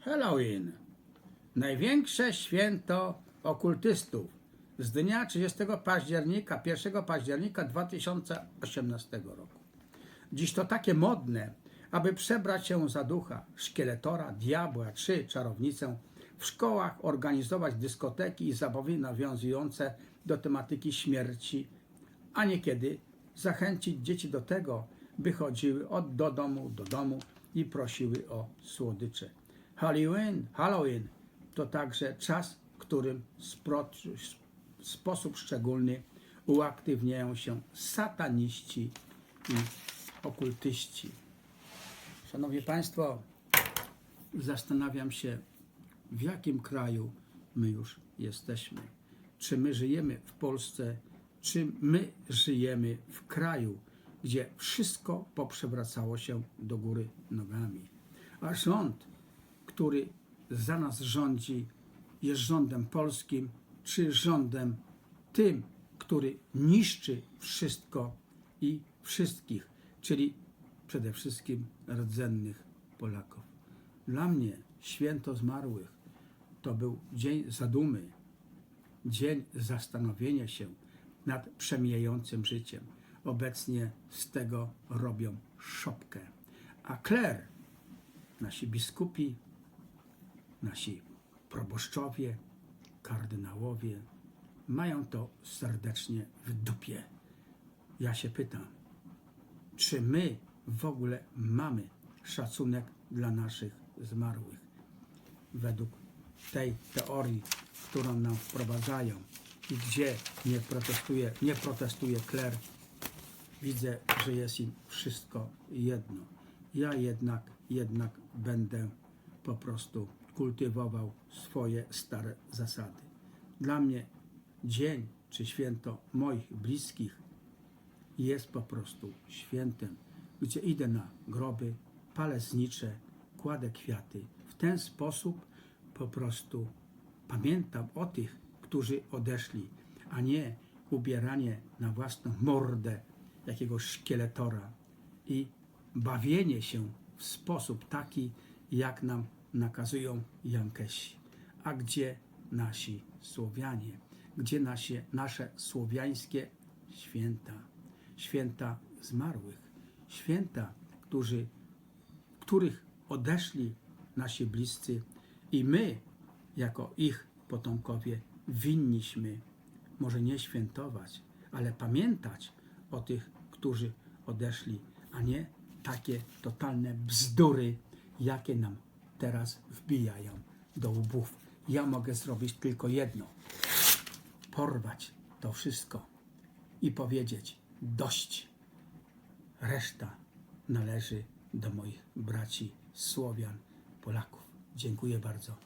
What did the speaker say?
Halloween. Największe święto okultystów z dnia 30 października, 1 października 2018 roku. Dziś to takie modne, aby przebrać się za ducha, szkieletora, diabła czy czarownicę, w szkołach organizować dyskoteki i zabawy nawiązujące do tematyki śmierci, a niekiedy zachęcić dzieci do tego, by chodziły od do domu do domu i prosiły o słodycze. Halloween, Halloween to także czas, w którym w sposób szczególny uaktywniają się sataniści i okultyści. Szanowni Państwo, zastanawiam się, w jakim kraju my już jesteśmy. Czy my żyjemy w Polsce, czy my żyjemy w kraju, gdzie wszystko poprzewracało się do góry nogami. A rząd, który za nas rządzi, jest rządem polskim, czy rządem tym, który niszczy wszystko i wszystkich, czyli przede wszystkim rdzennych Polaków. Dla mnie święto zmarłych to był dzień zadumy, dzień zastanowienia się nad przemijającym życiem. Obecnie z tego robią szopkę. A kler, nasi biskupi, nasi proboszczowie, kardynałowie mają to serdecznie w dupie. Ja się pytam, czy my w ogóle mamy szacunek dla naszych zmarłych? Według tej teorii, którą nam wprowadzają i gdzie nie protestuje, nie protestuje kler, widzę, że jest im wszystko jedno. Ja jednak, jednak będę po prostu kultywował swoje stare zasady. Dla mnie dzień czy święto moich bliskich jest po prostu świętem, gdzie idę na groby, palę znicze, kładę kwiaty. W ten sposób po prostu pamiętam o tych, którzy odeszli, a nie ubieranie na własną mordę jakiegoś szkieletora i bawienie się w sposób taki, jak nam nakazują Jankesi. A gdzie nasi Słowianie? Gdzie nasi, nasze słowiańskie święta? Święta zmarłych, święta, którzy, których odeszli nasi bliscy i my, jako ich potomkowie, winniśmy może nie świętować, ale pamiętać o tych, którzy odeszli, a nie takie totalne bzdury, jakie nam teraz wbijają do łbów. Ja mogę zrobić tylko jedno: porwać to wszystko i powiedzieć dość. Reszta należy do moich braci Słowian, Polaków. Dziękuję bardzo.